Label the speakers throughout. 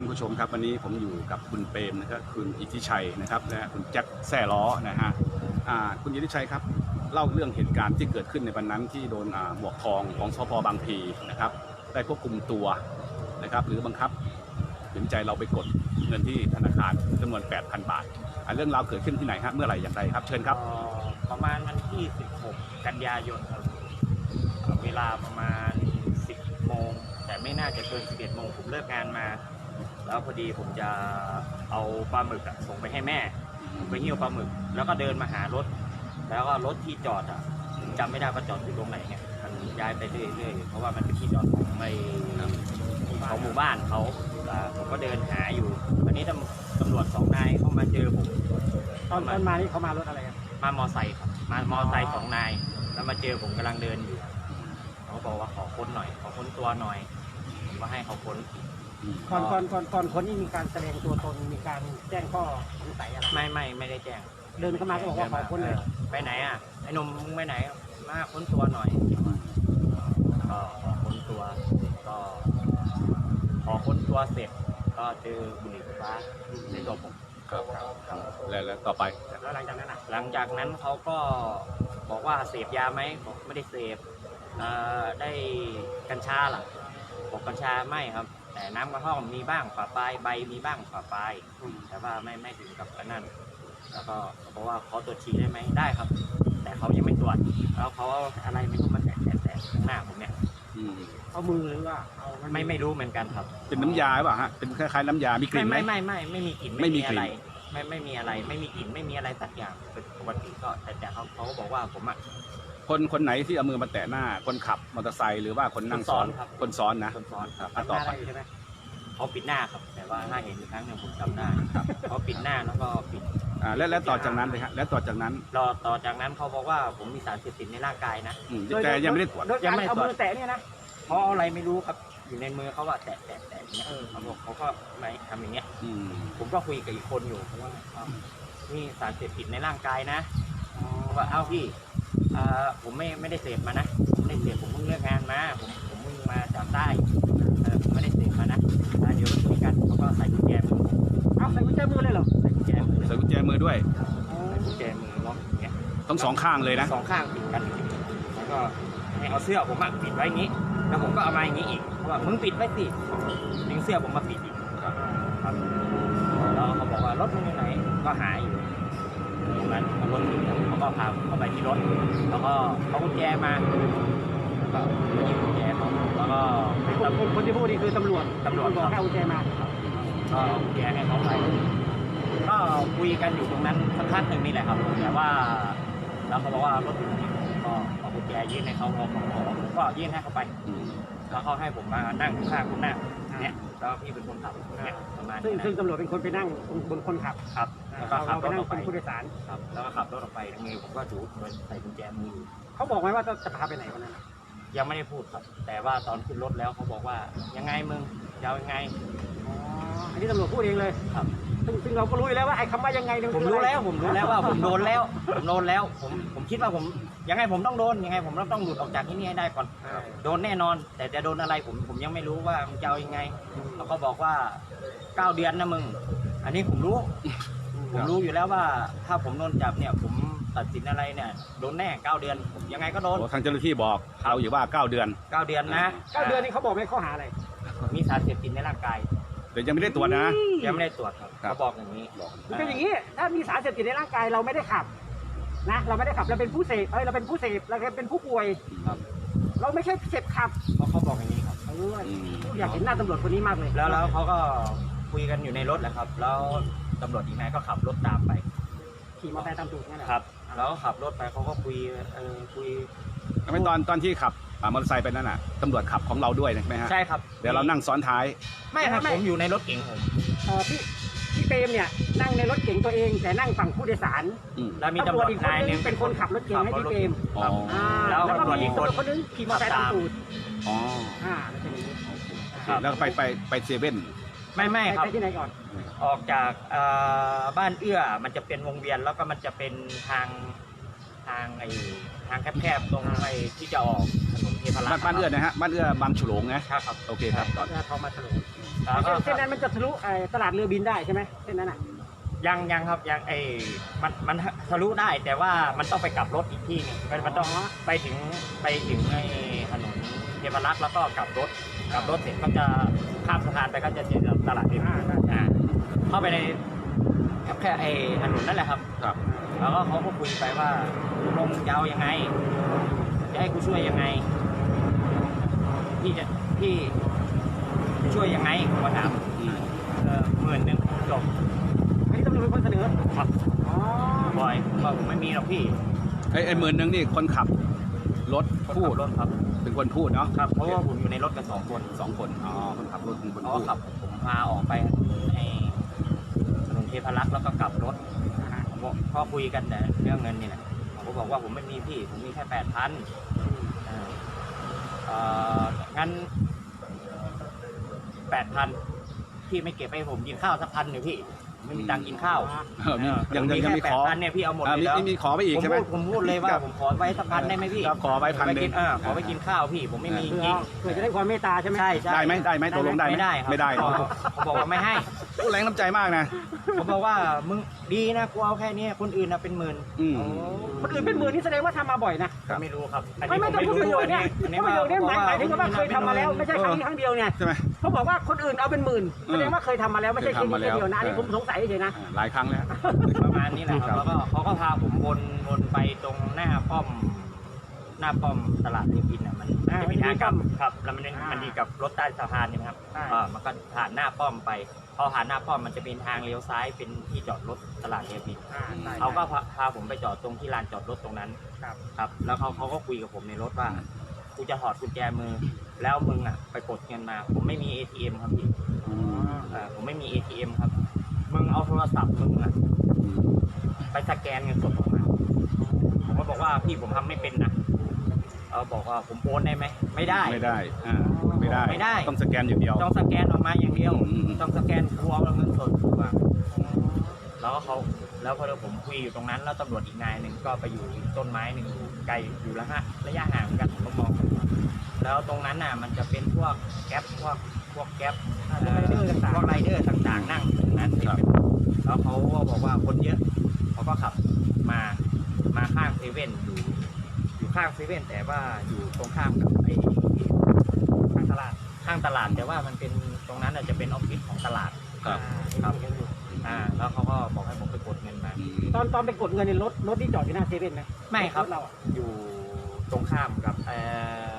Speaker 1: ท่านผู้ชมครับวันนี้ผมอยู่กับคุณเปรมนะครับคุณอิทธิชัยนะครับและคุณแจ็คแซ่ล้อนะฮะคุณอิทธิชัยครับเล่าเรื่องเหตุการณ์ที่เกิดขึ้นในวันนั้นที่โดนหมวกทองของสพบางพีนะครับได้ควบคุมตัวนะครับหรือบังคับขืนใจเราไปกดเงินที่ธนาคารจำนวน 8,000 บาท เรื่องราวเกิดขึ้นที่ไหนครับเมื่อไหร่อย่างไรครับ เชิญครับ
Speaker 2: ประมาณวันที่ 16 กันยายนครับเอ่อเวลาประมาณ 10โมงแต่ไม่น่าจะเกิน 11โมงผมเลิกงานมา แล้วพอดีผมจะเอาปลาหมึกอะส่งไปให้แม่ผมไปหิ้วปลาหมึก แล้วก็เดินมาหารถ แล้วก็รถที่จอดอะผมจำไม่ได้ว่าจอดอยู่ตรงไหนเนี่ยมันย้ายไปเรื่อยๆเพราะว่ามันเป็นที่จอดของในของหมู่บ้านเขาอ่าผมก็เดินหาอยู่วันนี้ตำตำรวจสองนายเข้ามาเจอผม
Speaker 3: ตอนตอนมานี่เขามารถอะไรกัน
Speaker 2: มามอไซค์ครับมามอไซค์สองนาย แล้วมาเจอผมกำลังเดินอยู่เขาบอกว่าขอค้นหน่อย ขอค้นตัวหน่อยผมก็ให้เขาค้น
Speaker 3: ก่อนก่อนก่อนก่อนคนนี่มีการแสดงตัวตนมีการแจ้งข้อสงสัยอะไร
Speaker 2: ไม่ไม่ไม่ได้แจ้ง
Speaker 3: เดินเข้ามาก็บอกว่าขอค้นเลย
Speaker 2: ไปไหนอะไอ้หนุ่มมึงไปไหน มาค้นตัวหน่อยก็ขอค้นตัวก็ขอค้นตัวเสร็จก็เจอบุหรี่ไฟฟ้าในตัวผม
Speaker 1: ครับครับแล้วแล้วต่อไป
Speaker 3: แล้วหลังจากนั้นอะ
Speaker 2: หลังจากนั้นเขาก็บอกว่าเสพยาไหมบอกไม่ได้เสพเอ่อได้กัญชาล่ะบอกกัญชาไม่ครับ แต่น้ำกระท่อมมีบ้างป่าปลายใบมีบ้างป่าปลายแต่ว่าไม่ไม่ถึงกับอันนั้นแล้วก็เขาบอกว่าเขาตรวจฉี่ได้ไหมได้ครับ แต่เขายังไม่ตรวจแล้วเขาเอาอะไรไม่รู้มาแตะแตะแตะข้างหน้าผมเนี่ย
Speaker 1: อืม
Speaker 3: เอามือหรือว่าเอา
Speaker 2: ไม่ไม่รู้เหมือนกันครับ
Speaker 1: เป็นน้ำยาหรือเปล่าฮะเป็นคล้ายๆน้ำยา มีกลิ่นไหม
Speaker 2: ไม่ไม่ไม่ไม่มีกลิ่น
Speaker 1: ไม่มีกลิ่น
Speaker 2: อะไรไม่ไม่มีอะไร ไม่มีกลิ่นไม่มีอะไรสักอย่างเป็นปกติก็แต่แต่เขาเขาก็บอกว่าผมอะ
Speaker 1: คนคนไหนที่เอามือมาแตะหน้า คนขับมอเตอร์ไซค์หรือว่าคนนั่งซ้อน
Speaker 2: คนซ้อนครับ
Speaker 1: คนซ้อนนะ
Speaker 2: คนซ้อนครับ
Speaker 1: อะ
Speaker 3: ทำ
Speaker 1: ต่อ
Speaker 3: หน้า
Speaker 1: ไป
Speaker 3: ได้อยู่ใช่ไหม
Speaker 2: เขาปิดหน้าครับ แต่ว่าถ้าเห็นอีกครั้งหนึ่งผมจำได้เขาปิดหน้าแล้วก็ปิด
Speaker 1: อ่าแล้วแล้วต่อจากนั้นเลยฮะแล้วต่อจากนั้น
Speaker 2: รอต่อจากนั้นเขาบอกว่าผมมีสารเสพติดในร่างกายนะ
Speaker 1: อืมแต่ยังไม่ได้ตรวจ
Speaker 3: โดย
Speaker 2: ยั
Speaker 3: กางร
Speaker 2: ไม่ได้
Speaker 3: เอา
Speaker 2: ตรวจ
Speaker 3: มือแตะเนี่ยนะ
Speaker 2: เขาเอาอะไรไม่รู้ครับ อยู่ในมือเขาว่าแตะแตะแตะอย่างเงี้ยเออเขาบอกเขาก็ไม่ทำอย่างเงี้ย
Speaker 1: อืม
Speaker 2: ผมก็คุยกับอีกคนอยู่เพราะว่าอ้าวนี่สารเสพติดในร่างกายนะผมว่าเอ้าพี่ อ่าผมไม่ไม่ได้เสพมานะผมไม่ได้เสพผมเพิ่งเลิกงานมาผมผมเพิ่งมาจากใต้เออผมไม่ได้เสพมานะอ่าเดี๋ยวมาคุยกันเขาก็ใส่กุญแจมือผม
Speaker 3: เอาใส่กุญแจมือเลยเหรอ
Speaker 2: ใส่กุญแจมือ
Speaker 1: ใส่กุญแจมือด้วย
Speaker 2: ใส่กุญแจมือล็อกอย่างเงี้ย
Speaker 1: ทั้งสองข้างเลยนะ
Speaker 2: สองข้างปิดกันแล้วก็ให้เอาเสื้อผมอะปิดไว้อย่างนี้แล้วผมก็เอามาอย่างนี้อีกเพราะว่ามึงปิดไว้สิดึงเสื้อผมมาปิดอีก
Speaker 1: ครับ
Speaker 2: ครับแล้วเขาบอกว่ารถมึงอยู่ไหนก็หาอยู่ตรงนั้นรถอยู่เขาก็ พาผมเข้าไปที่รถ แล้วก็เอากุญแจมาแล้วก็หยิบกุญแจเขาแล้วก็เป็น
Speaker 3: คน
Speaker 2: ตำร
Speaker 3: ค
Speaker 2: วจ
Speaker 3: นคนที่พูดนี่คือตำรวจ
Speaker 2: ตำรวจ
Speaker 3: บอกให้เอากุญแจมา
Speaker 2: ก็เอากุญแจให้เขาไปก็คุยกันอยู่ตรงนั้นสักพักหนึ่งนี่แหละครับแต่ว่าแล้วเขาบอกว่ารถอยู่ที่ก็เอากุญแจยื่นให้เขาเขาขอผมก็ยื่นให้เขาไป
Speaker 1: อืม
Speaker 2: แล้วเขาให้ผมมานั่งข้างคุณหน้าเนี่ย แล้วพี่เป็นคนขับเนี่ยประมาณ
Speaker 3: ซึ่ง
Speaker 2: นี้นะ
Speaker 3: ซึ่งตำรวจเป็นคนไปนั่งบนคนขับ
Speaker 2: ครับแล้วก็
Speaker 3: เรา
Speaker 2: ขับ
Speaker 3: เรา
Speaker 2: ร
Speaker 3: ไป
Speaker 2: ถ
Speaker 3: นั่
Speaker 2: องอกไป
Speaker 3: เป็นผู้โดยสาร
Speaker 2: ครับแล้วก็ขับรถออกไปมือผมก็ถือใส่กุญแจมืออยู่
Speaker 3: เขาบอกไหมว่าจะจะพาไปไหนวันนั้นน่ะ
Speaker 2: ยังไม่ได้พูดครับ แต่ว่าตอนขึ้นรถแล้วเขาบอกว่ายังไงมึงจะเอายังไง
Speaker 3: อ๋ออันนี้ตำรวจพูดเองเลย
Speaker 2: ครับ
Speaker 3: ซึ่งซึ่งเราก็รู้อยู่แล้วว่าไอ้คำว่ายังไงเนี่ยน
Speaker 2: ผม
Speaker 3: คือ
Speaker 2: รู้
Speaker 3: อะไแล้
Speaker 2: วผมรู้แล้วว่าผมโดนแล้วผมโดนแล้วผมผมคิดว่าผมยังไงผมต้องโดนยังไงผมต้องต้องหลุดออกจากที่นี่ให้ได้ก่อน
Speaker 3: เออ
Speaker 2: โดนแน่นอน แต่จะโดนอะไรผมผมยังไม่รู้ว่ามึงจะเอายังไงเขาก็บอกว่าเก้าเดือนนะมึง อันนี้ผมรู้ ผมรู้อยู่แล้วว่าถ้าผมโดนจับเนี่ย ผมตัดสินอะไรเนี่ยโดนแน่เก้าเดือนผมยังไงก็โดน
Speaker 1: โอ้ทางเจ้าหน้าที่บอกเราอยู่ว่า 9 เดือน
Speaker 2: เก้าเดือนนะ
Speaker 3: เก้าเดือนนี่เขาบอกไหมข้อหาอะไร
Speaker 2: มีสารเสพติดในร่างกาย
Speaker 1: แต่ยังไม่ได้ตรวจนะ
Speaker 2: ยังไม่ได้ตรวจครับ
Speaker 1: ครับ
Speaker 2: เขาบอกอย่างนี้
Speaker 3: มันเป็นอย่างนี้ถ้ามีสารเสพติดในร่างกายเราไม่ได้ขับนะเราไม่ได้ขับเราเป็นผู้เสพเอ้ยเราเป็นผู้เสพเราเป็นผู้ป่วย
Speaker 2: ครับ
Speaker 3: เราไม่ใช่เสพขับ
Speaker 2: เพราะเขาบอกอย่างนี้ครับ
Speaker 3: เออ
Speaker 1: อืม
Speaker 3: อยากเห็นหน้าตำรวจคนนี้มากเลย
Speaker 2: แล้วแล้วเขาก็คุยกันอยู่ในรถแหละครับ แล้วตำรวจอีกนายก็ขับรถตามไป
Speaker 3: ขี่มอเตอร์ไซค์ตามตูดนั่นแหละ
Speaker 2: ครับ แล้วก็ขับรถไปเขาก็คุยเออคุย
Speaker 1: ทำไมตอนตอนที่ขับ อ่ามอเตอร์ไซค์ไปนั่นน่ะตำรวจขับของเราด้วยใช่ไหมฮะ
Speaker 2: ใช่ครับ
Speaker 1: เดี๋ยวเรานั่งซ้อนท้าย
Speaker 2: ไม่ครับผมอยู่ในรถเก๋งผม
Speaker 3: เออพี่พี่เปรมเนี่ยนั่งในรถเก๋งตัวเอง แต่นั่งฝั่งผู้โดยสาร
Speaker 1: อืม
Speaker 2: แล้วมี
Speaker 3: ตำ
Speaker 2: ตำ
Speaker 3: ร
Speaker 2: ร
Speaker 3: ว
Speaker 2: ว
Speaker 3: จ
Speaker 2: จ
Speaker 3: อีกคน
Speaker 2: นายห
Speaker 3: นึ
Speaker 2: นึ
Speaker 3: ง
Speaker 2: ง
Speaker 3: เป็นคนขับรถเก๋งให้พี่เปรม
Speaker 1: อ๋อ
Speaker 3: อ่า
Speaker 2: แล้
Speaker 3: แล้ว
Speaker 2: ว
Speaker 3: ก็
Speaker 2: ตำรวจ
Speaker 3: มี
Speaker 2: อีก
Speaker 3: ตำ
Speaker 2: คน
Speaker 3: รวจคนนึงขี่มอเตอร์ไซค์ตามตูด
Speaker 1: อ๋อ
Speaker 3: อ่าแล้วเป็นอย่างนี้
Speaker 2: ครับ
Speaker 1: แล้วก็ไปไปไปเซเว่น
Speaker 2: ไม่ไม่ครับ
Speaker 3: ไปที่ไหนก่อน
Speaker 2: ออกจากเอ่อบ้านเอื้อมันจะเป็นวงเวียนแล้วก็มันจะเป็นทางทาง ไอ้ทางแคบๆตรงไอ้ที่จะออกถนนเพพรั
Speaker 1: บ้าน
Speaker 2: ตน์
Speaker 1: บ้านเอื้อนะฮะบ้านเอื้อบางฉลงนะครับ
Speaker 2: ครับ
Speaker 1: โอเคครับต่อ
Speaker 3: เออทองมาฉลุ
Speaker 2: แล้วก็
Speaker 3: เส้นนั้นมันจะทะลุไอ้ตลาดเรือบินได้ใช่ไหมเส้นนั้นอะ
Speaker 2: ยังยังครับยังไอ้มันมันทะลุได้แต่ว่ามันต้องไปกลับรถอีกที่หนึงมันมันต้อง
Speaker 3: อ๋อ
Speaker 2: ไปถึงไปถึงไอ้ถนนเทพรักษ์แล้วก็กลับรถกลับรถเสร็จก็จะข้ามสะพานไปก็จะเจอตลาดเรือบินอ่าเข้าไปในแค่ไอ้ถนนนั่นแหละครับ
Speaker 1: ครับ
Speaker 2: แล้วก็เขาก็คุยไปว่าตกลงจะเอายังไง จะให้กูช่วยยังไง พี่จะพี่ช่วยยังไงผมก็ถาม
Speaker 1: อืม
Speaker 2: เออหมื่นหนึ่งจบ
Speaker 3: อันนี้ตำรวจเป็นคนเสนอ
Speaker 2: ครับ
Speaker 3: อ๋อบ
Speaker 2: อยบอกผมไม่มีหรอกพี่
Speaker 1: ไอ้ไอ้หมื่นหนึงนี่คนขับรถ
Speaker 2: คน
Speaker 1: พู
Speaker 2: ขั
Speaker 1: ด
Speaker 2: บรถครับ
Speaker 1: เป็นคนพูดเนาะ
Speaker 2: ครับเพราะว่าผมอยู่ในรถกันสองคน
Speaker 1: สองคนอ๋อคนขับรถเป็นคน
Speaker 2: เขา
Speaker 1: พู
Speaker 2: ก็
Speaker 1: ด
Speaker 2: ขับผมพาออกไปในถนนเทพรักษ์แล้วก็กลับรถผม บอกก็คุยกันแต่เรื่องเงินนี่แหละผมก็บอกว่าผมไม่มีพี่ ผมมีแค่แปดพันเอ่องั้นแปดพันพี่ไม่เก็บให้ผมกินข้าวสักพันหนึ่งพี่ ไม่มีตังค์กินข้าว
Speaker 1: เออมียัง
Speaker 2: ผ
Speaker 1: ยังยังมี
Speaker 2: แค่
Speaker 1: ขอ
Speaker 2: แปดพันเนี่ยพี่เอาหมด
Speaker 1: อ่า
Speaker 2: เลย
Speaker 1: มี
Speaker 2: แล้ว
Speaker 1: มีมีขอไปอีก
Speaker 2: ผม
Speaker 1: ใช่ไหม
Speaker 2: พูดผมพูดเลยว่า
Speaker 1: ครับ
Speaker 2: ผมขอไว้สักพันได้ไหมพี่
Speaker 1: ครับขอไว้พัน
Speaker 2: ไป
Speaker 1: หนึ่
Speaker 2: กิ
Speaker 1: ง
Speaker 2: นเออขอไปกินข้าวพี่ผมไม่มีจ
Speaker 3: เพื่อ
Speaker 2: ริง
Speaker 3: เพื่อจะได้ความเมตตาใช่ไหม
Speaker 2: ใช่ใช่
Speaker 1: ได้ไหมได้ไหมตกลงได้ไหม
Speaker 2: ไม่ได้ครับ
Speaker 1: ไม่ได้เนอะ
Speaker 2: เขาบอกว่าไม่ให้
Speaker 1: โอ้แรงน้ำใจมากนะ
Speaker 2: ผมบอกว่ามึงดีนะกูเอาแค่เนี้ยคนอื่นนะเป็นหมื่น
Speaker 1: อืม
Speaker 2: โอ้
Speaker 3: คนอื่นเป็นหมื่นนี่แสดงว่าทำมาบ่อยนะ
Speaker 1: ครับ
Speaker 2: ไม่รู้ครับอัน
Speaker 3: ไม่
Speaker 2: นี้
Speaker 3: ไม่
Speaker 2: ผม
Speaker 3: ต้อง
Speaker 2: ไม่
Speaker 3: พูดประโย
Speaker 2: รู้
Speaker 3: ช
Speaker 2: อั
Speaker 3: น์
Speaker 2: น
Speaker 3: เนี่
Speaker 2: นี้
Speaker 3: ย
Speaker 2: อันนี้
Speaker 3: พูดประโยชน์เนี่ยหมายหมายถึงว่าเคยทำมาแล้วไม่ใช่ครั้ง
Speaker 1: เออ
Speaker 3: นี้ครั้งเดียวเนี่ย
Speaker 1: ใช่ไหม
Speaker 3: เขาบอกว่าคนอื่นเอาเป็นหมื่นแสดงว่าเคยทำมาแล้วไม่ใช่แค่นี้
Speaker 1: เคยทำมา
Speaker 3: แค่เดียวนะ
Speaker 1: แล้ว
Speaker 3: อันนี้ผมสงสัยเฉยๆนะ
Speaker 1: อ่าหลายครั้งแล้ว
Speaker 2: ประมาณนี้แหละค
Speaker 1: ครั
Speaker 2: รับ บแล้วก็เขาก็พาผมวนวนไปตรงหน้าป้อม หน้าป้อมตลาดเทพินอะมัน
Speaker 3: อ่า
Speaker 2: จะมีทางกลับ
Speaker 3: มันมีป้อม
Speaker 2: ครับ แล้วมัน
Speaker 3: อ่ามั
Speaker 2: มันดีกับรถใต้สะพานเนี่ยนะครับ
Speaker 3: ใช่
Speaker 2: เออมันก็ผ่านหน้าป้อมไป พอผ่านหน้าป้อมมันจะเป็นทางเลี้ยวซ้ายเป็นที่จอดรถตลาดเทพิน
Speaker 3: อ่าใช่
Speaker 2: เขาก็พาพาผมไปจอดตรงที่ลานจอดรถตรงนั้น
Speaker 3: ครับ
Speaker 2: ครับแล้วเขาเขาก็คุยกับผมในรถว่ากูจะถอดกุญแจมือ แล้วมึงอะไปกดเงินมา ผมไม่มี ATM ครับพี่เอ่อผมไม่มี ATM ครับ มึงเอาโทรศัพท์มึงอะไปสแกนเงินสดออกมาผมก็บอกว่าพี่ผมทำไม่เป็นนะเออบอกว่าผมโอนได้ไหมไม่ได้
Speaker 1: ไม่ได้ อ่า ไม่ได้
Speaker 2: ไม่ได้
Speaker 1: ต้องสแกนอย่างเดียว
Speaker 2: ต้องสแกนออกมาอย่างเดียว
Speaker 1: อืม
Speaker 2: ต้องสแกนกูเอาเงินสดวางแล้วก็เขาแล้วพอผมคุยอยู่ตรงนั้นแล้วตำรวจอีกนายหนึ่งก็ไปอยู่อีกต้นไม้หนึ่งอยู่ไกลอยู่ระยะระยะห่างเหมือนกันผมก็มองแล้วตรงนั้นน่ะมันจะเป็นพวกแก๊ปพวกพวกแก๊ป
Speaker 3: อ่าไรเดอร์ต่าง
Speaker 2: พวกไรเดอร์ต่างๆ นั่งอยู่ตรงนั้น
Speaker 1: ครับ
Speaker 2: แล้วเขาก็บอกว่าคนเยอะเขาก็ขับมามาข้างเซเว่นอยู่ อยู่ข้างเซเว่นแต่ว่าอยู่ตรงข้ามกับไอ้
Speaker 3: ๆทางตลาด
Speaker 2: ข้างตลาด แต่ว่ามันเป็นตรงนั้นน่ะจะเป็นออฟฟิศของตลาด
Speaker 1: ครับ
Speaker 2: ครับอ่าแล้วเขาก็บอกให้ผมไปกดเงินมา
Speaker 1: อืม
Speaker 3: ตอนตอนไปกดเงินในรถรถที่จอดอยู่หน้าเซเว่นไหม
Speaker 2: ไม่ครับ
Speaker 3: ถเราอะ
Speaker 2: อยู่ตรงข้ามกับเอ่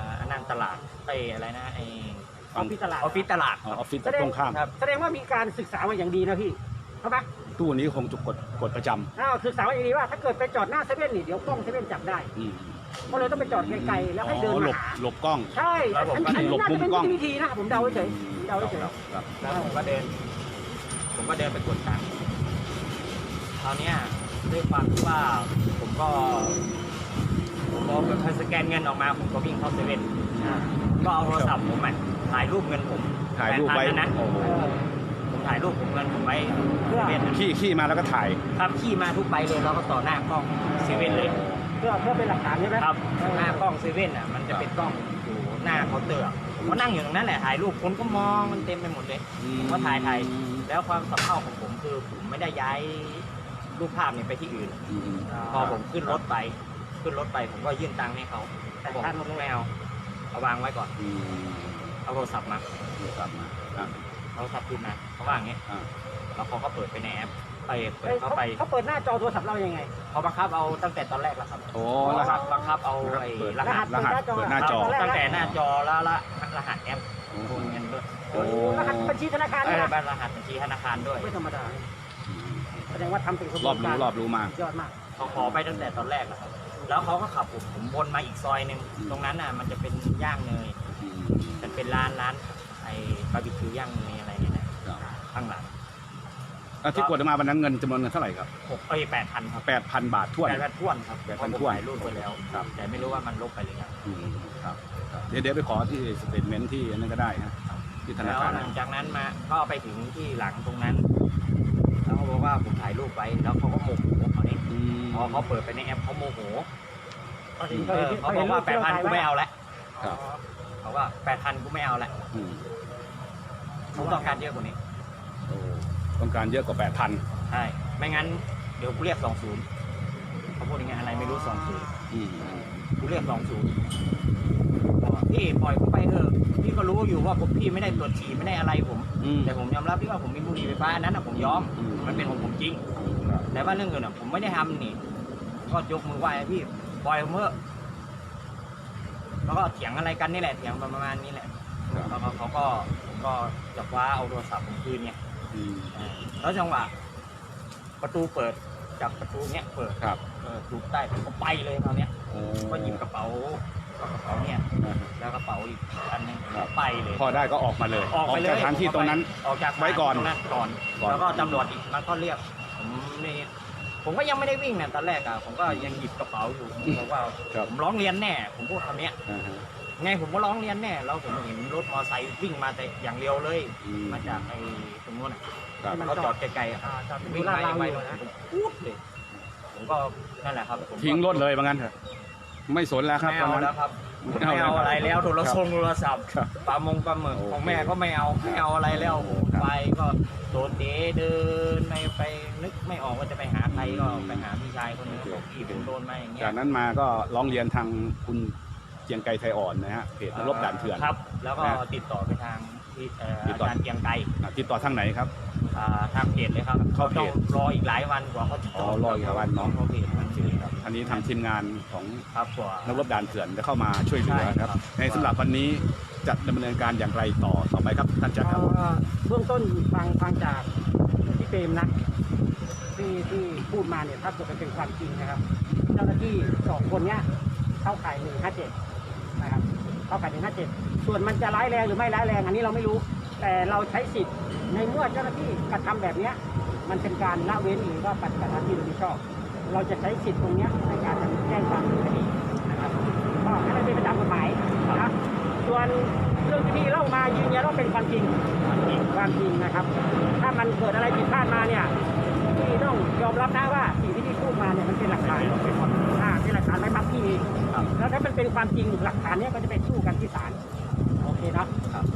Speaker 2: ออันนั้นตลาดไอ้อะไรนะไอ้
Speaker 3: ออฟฟิศตลาด
Speaker 2: ออฟฟิศตลาด
Speaker 1: อ๋อออฟฟิศ
Speaker 3: แสดง
Speaker 1: ตรงข้าม
Speaker 2: ครับ
Speaker 3: แสดงว่ามีการศึกษามาอย่างดีนะพี่เข้าไหม
Speaker 1: ตู้นี้คงจะกดกดประจำ
Speaker 3: อ้าวศึกษามาอย่างดีว่าถ้าเกิดไปจอดหน้าเซเว่นนี่เดี๋ยวกล้องเซเว่นจับได้
Speaker 1: อืม
Speaker 3: ก็เลยต้องไปจอดไกลๆแล้วให้เดิน
Speaker 1: อ๋อหล
Speaker 3: มา
Speaker 1: บ
Speaker 3: หา
Speaker 1: หลบกล้อง
Speaker 3: ใช่
Speaker 2: แล้วผมก็
Speaker 3: อันนี้
Speaker 1: หลบ
Speaker 3: น่า
Speaker 1: มุ
Speaker 3: จะ
Speaker 1: ม
Speaker 3: เป็น
Speaker 1: กล้อง
Speaker 3: วิธีนะผมเดาเฉยๆเดาเฉย
Speaker 1: ครับ
Speaker 2: แล้วผมก็เดิน ผมก็เดินไปกดตังค์คราวเนี้ยด้วยความที่ว่าผมก็ผมพอเคยสแกนเงินออกมาผมก็วิ่งเข้าเซเว่นก็เอาโทรศัพท์ผมอะถ่ายรูปเงินผม
Speaker 1: ถ่ายรูปไว้
Speaker 2: 8,000นะ
Speaker 1: โอ้โห
Speaker 2: ผมถ่ายรูปผมเงินผมไว้เซเว่น
Speaker 1: ขี่ขี่มาแล้วก็ถ่าย
Speaker 2: ครับขี่มาทุกใบเลยแล้วก็ต่อหน้ากล้องเซเว่นเลย
Speaker 3: ๆ เพื่อเพื่อเป็นหลักฐานใช่ไหม
Speaker 2: ครับหน้ากล้องเซเว่นอะมันจะเป็นกล้องอยู่หน้าเคาน์เตอร์อะผมก็นั่งอยู่ตรงนั้นแหละถ่ายรูปคนก็มองมันเต็มไปหมดเลยก็ถ่ายถ่ายแล้วความสับเพร่าของผมคือผมไม่ได้ย้ายรูปภาพเนี่ยไปที่อื่น
Speaker 1: อืม
Speaker 2: พอผมขึ้นรถไป ขึ้นรถไปผมก็ยื่นตังค์ให้เขาเขาบอกไม่เอาเอาวางไว้ก่อน
Speaker 1: อืม
Speaker 2: เอาโทรศัพท์มา
Speaker 1: โทรศัพท์มาอะ
Speaker 2: เอาโทรศัพท์ขึ้นมาเขาว่าอย่างเงี้ย
Speaker 1: อะ
Speaker 2: แล้วเขาก็เปิดไปในแอปไปเปิด
Speaker 3: เอ้ย
Speaker 2: เข้า
Speaker 3: เขา
Speaker 2: ไป
Speaker 3: เขาเปิดหน้าจอโทรศัพท์เรายังไง
Speaker 2: เขาบังคับเอาตั้งแต่ตอนแรกแล้วครับ
Speaker 1: โอ้
Speaker 2: บั
Speaker 1: ร
Speaker 2: ง
Speaker 1: หั
Speaker 2: คั
Speaker 1: ส
Speaker 2: บบังคับเอาไอ้
Speaker 1: เปิด
Speaker 2: รหัส
Speaker 1: รหัสเปิดหน้าจอ
Speaker 2: ครับตั้งแต่หน้าจอแล้วละรหัสแอป
Speaker 1: โอ้
Speaker 2: โอนเงินด้วย
Speaker 1: โอ้
Speaker 3: รหัสบัญชีธนาคาร
Speaker 2: เอ
Speaker 3: นี่
Speaker 2: อ
Speaker 3: นะ
Speaker 2: รหัสบัญชีธนาคารด้วย
Speaker 3: ไม่ธรรมดาแสดงว่าทำเป็นขบ
Speaker 1: ร
Speaker 3: ว
Speaker 1: อนบ
Speaker 3: การ
Speaker 1: รู้รอบรู้มา
Speaker 3: ยอดมาก
Speaker 2: เขาขอไปตั้งแต่ตอนแรกแล้วครับแล้วเขาก็ขับผมผมวนมาอีกซอยหนึ่ง
Speaker 1: อืม
Speaker 2: ตรงนั้นน่ะ มันจะเป็นย่างเนย
Speaker 1: อืม
Speaker 2: มันเป็นร้านร้านไอ้บาร์บีคิวย่างเนยอะไรเนี่ยนะครับข้างหลัง
Speaker 1: อะที่กดออกมาวันนั้นเงินจำนวนเงินเท่าไหร่ครับ
Speaker 2: หกเอ้ยแปดพันครับ
Speaker 1: แปดพันบาทท้วน
Speaker 2: แปดพันท้วนครับ
Speaker 1: 8,000
Speaker 2: เพราะผม
Speaker 1: ถ้วน
Speaker 2: ถ่ายรูปไปแล้ว
Speaker 1: ครับ
Speaker 2: แต่ไม่รู้ว่ามันลบไปหรือยัง
Speaker 1: อืมครับครับ เดี๋ยวเดี๋ยวไปขอที่สเตทเมนต์ที่อันนั้นก็ได้ฮะที่ธนา
Speaker 2: แล้ว
Speaker 1: คาร
Speaker 2: หลังจากนั้นมาก็ไปถึงที่หลังตรงนั้นแล้วเขาบอกว่าผมถ่ายรูปไว้แล้วเขาก็โมโหเขาเนี่ย
Speaker 1: อืม
Speaker 2: พอเขาเปิดไปในแอปเขาโมโห
Speaker 3: เขาเห็น
Speaker 2: เออเขาบอกว่าแปดพันกูไม่เอาแล้ว
Speaker 1: ครับ
Speaker 2: เขาว่าแปดพันกูไม่เอาละ
Speaker 1: อืม
Speaker 2: ผมต้องการเยอะกว่านี้
Speaker 1: โอ้ ต้องการเยอะกว่าแปดพัน
Speaker 2: ใช่ ไม่งั้นเดี๋ยวกูเรียกสองศูนย์เขาพูดยังไงอะไรไม่รู้สองศูนย์
Speaker 1: อืม
Speaker 2: กูเรียกสองศูนย์พี่ปล่อยผมไปเถอะพี่ก็รู้อยู่ว่าผมพี่ไม่ได้ตรวจฉี่ไม่ได้อะไรผม
Speaker 1: อืม
Speaker 2: แต่ผมยอมรับที่ว่าผมมีบุหรี่ไฟฟ้าอันนั้นนะผมยอม
Speaker 1: อืม
Speaker 2: มันเป็นของผมจริง แต่ว่าเรื่องเงินอะผมไม่ได้ทำนี่ ก็ยกมือไหว้พี่ปล่อยผมเถอะแล้วก็เถียงอะไรกันนี่แหละเถียงประมาณนี้แหละ
Speaker 1: ครับ
Speaker 2: แล้วก็เขาก็ก็จะคว้าเอาโทรศัพท์ผมคืนไง
Speaker 1: อืม
Speaker 2: อ่าแล้วจังหวะประตูเปิดจากประตูเนี้ยเปิด
Speaker 1: ครับ
Speaker 2: เออถูกใต้ผมก็ไปเลยคราวเนี้ย
Speaker 1: โอ้
Speaker 2: ก็หยิบกระเป๋าก็กระเป๋าเนี่ย
Speaker 1: อ่า
Speaker 2: แล้วกระเป๋าอีกอันหนึง
Speaker 1: ครับ
Speaker 2: ไปเลย
Speaker 1: พอได้ก็ออกมาเลย
Speaker 2: ออกไปเลย
Speaker 1: จากสถานที่ตรงนั้น
Speaker 2: ออกจาก
Speaker 1: ไว้ก่อน
Speaker 2: ตรงนั้นก่อน
Speaker 1: ก่อน
Speaker 2: แล้วก็ตำรวจอีกมันก็เรียกผมนี่ผมก็ยังไม่ได้วิ่งเนี่ยตอนแรกอะผมก็ยังหยิบกระเป๋าอยู่ผมบอกว่า
Speaker 1: ครับ
Speaker 2: ผมร้องเรียนแน่ ผมพูดคำเนี้ย
Speaker 1: อ่าฮะ
Speaker 2: ไงผมก็ร้องเรียนแน่แล้วผมเห็นรถมอไซค์วิ่งมาแต่อย่างเร็วเลย
Speaker 1: อืม
Speaker 2: มาจากไอ้ตรงนู้นอะ
Speaker 1: ครับ
Speaker 2: เขาจอดไกลๆอะ
Speaker 3: อ่าจอดเป็น
Speaker 2: วิ่ง
Speaker 3: ลา
Speaker 2: มา
Speaker 3: ดเรา
Speaker 2: ไป
Speaker 3: อยู่นะ
Speaker 2: ผมพูดเลยผมก็นั่นแหละครับผมก็
Speaker 1: ทิ้งรถเลยว่างั้นเถอะไม่สนแล้วครับ
Speaker 2: ไม่
Speaker 1: ตอน
Speaker 2: เอา
Speaker 1: นั้น
Speaker 2: แล้วครับ
Speaker 1: ไม่
Speaker 2: ไม่
Speaker 1: เอา
Speaker 2: เอาอะไรแล้วโทร
Speaker 1: ครับ
Speaker 2: ศัพท์โทรศัพท์
Speaker 1: ครับ
Speaker 2: ปลามงปลาหมึก
Speaker 1: โอเค
Speaker 2: ของแม่ก็ไม่เอาไม่เอาอะไรแล้ว
Speaker 1: โอ้ครับ
Speaker 2: ไปก็โดนเดเดินไปไปนึกไม่ออกว่าจะไปหาใครก็ไปหาพี่ชายคนหนึงบอกพี่ผมโดนมาอย่างเงี้ย
Speaker 1: จากนั้นมาก็ร้องเรียนทางคุณ เจียงไกรไทยอ่อนนะฮะเพจนักรบด่านเถื่อน
Speaker 2: ครับ แล้วก็
Speaker 1: นะ
Speaker 2: ติดต่อไปทางที่เอ่อ
Speaker 1: ติดต่อ
Speaker 2: อาจารย์เกียงไกร
Speaker 1: อะติดต่อทางไหนครับ
Speaker 2: อ่าทางเพจเลยครับ
Speaker 1: เข้าเพจ
Speaker 2: ต้องรออีกหลายวันกว่าเขาจะ
Speaker 1: อ๋อรออีกหลายวันเนอะ
Speaker 2: เข้าเพจมันชื่อครับ
Speaker 1: อันนี้ทางทีมงานของ
Speaker 2: ครับกว่า
Speaker 1: นักรบด่านเถื่อนจะเข้ามาช่วยเหลือนะครับ
Speaker 2: ใช่ครับ
Speaker 1: ในสำหรับวันนี้จะดำเนินการอย่างไรต่อต่อไปครับท่านแจ๊คครับ
Speaker 3: เอ่อเบื้องต้นฟังฟังจากพี่เปรมนะที่ที่พูดมาเนี่ยถ้าเกิดมันเป็นความจริงนะครับ เจ้าหน้าที่สองคนเนี้ยเข้าข่ายหนึ่งห้าเจ็ด นะครับเข้าข่ายหนึ่งห้าเจ็ดส่วนมันจะร้ายแรงหรือไม่ร้ายแรงอันนี้เราไม่รู้ แต่เราใช้สิทธิ์ในเมื่อเจ้าหน้าที่กระทำแบบนี้มันเป็นการละเว้นหรือว่าปฏิบัติหน้าที่โดยมิชอบ เราจะใช้สิทธิ์ตรงนี้ในการแจ้งความดำเนินคดีนะครับก็ให้มันเป็นไปตามกฎหมายนะส่วนเรื่องที่พี่เล่ามายืนยันว่าเป็นความจริงความจริงความจริงนะครับ ถ้ามันเกิดอะไรผิดพลาดมาเนี่ยพี่ต้องยอมรับนะว่าสิ่งที่พี่พูดมาเนี่ยมันเป็นหลักฐานเป็นความ แล้วถ้ามันเป็นความจริงหลักฐานเนี้ยก็จะไปสู้กันที่ศาลโอเคเนาะ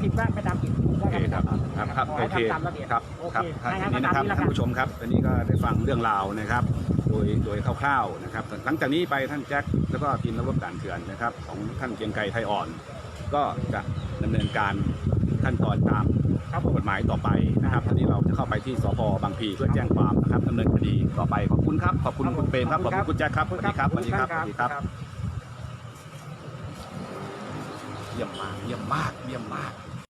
Speaker 3: ผิดว่าไปตามผิดถูก
Speaker 1: โอ
Speaker 3: ว่า
Speaker 1: เค
Speaker 3: กันไป
Speaker 1: ครั
Speaker 3: ตา
Speaker 1: บ
Speaker 3: มผิด
Speaker 1: ครับครับ
Speaker 3: ขอ
Speaker 1: โอ
Speaker 3: ให้
Speaker 1: เค
Speaker 3: ทำตามระเบียบ
Speaker 1: ครับ
Speaker 3: โอ
Speaker 1: ครับ
Speaker 3: เค
Speaker 1: ครับ
Speaker 3: ถ้างั้
Speaker 1: ที
Speaker 3: น
Speaker 1: นี้
Speaker 3: ก็
Speaker 1: นะ
Speaker 3: ตาม
Speaker 1: ครับ
Speaker 3: นี้ละ
Speaker 1: ท่า
Speaker 3: กัน
Speaker 1: นผู้ชมครับวันนี้ก็ได้ฟังเรื่องราวนะครับ โดยโดยคร่าวๆนะครับหลังจากนี้ไปท่านแจ็คแล้วก็ทีมนักรบด่านเถื่อนนะครับ ของท่านเกรียงไกรไทยอ่อน ก็จะดำเนินการขั้นตอนตาม
Speaker 3: ครับ
Speaker 1: กฎหมายต่อไปนะครับทีนี้เราจะเข้าไปที่สพบางพลีเพื่อแจ้งความนะครับดำเนินคดีต่อไปขอบคุณครับขอบคุณคุณเปรมครับขอบคุณคุณแจ็คครับสวัสดีครับสวัสดีครับสวัสดีครับ เยี่ยมมาก เยี่ยมมาก เยี่ยมมาก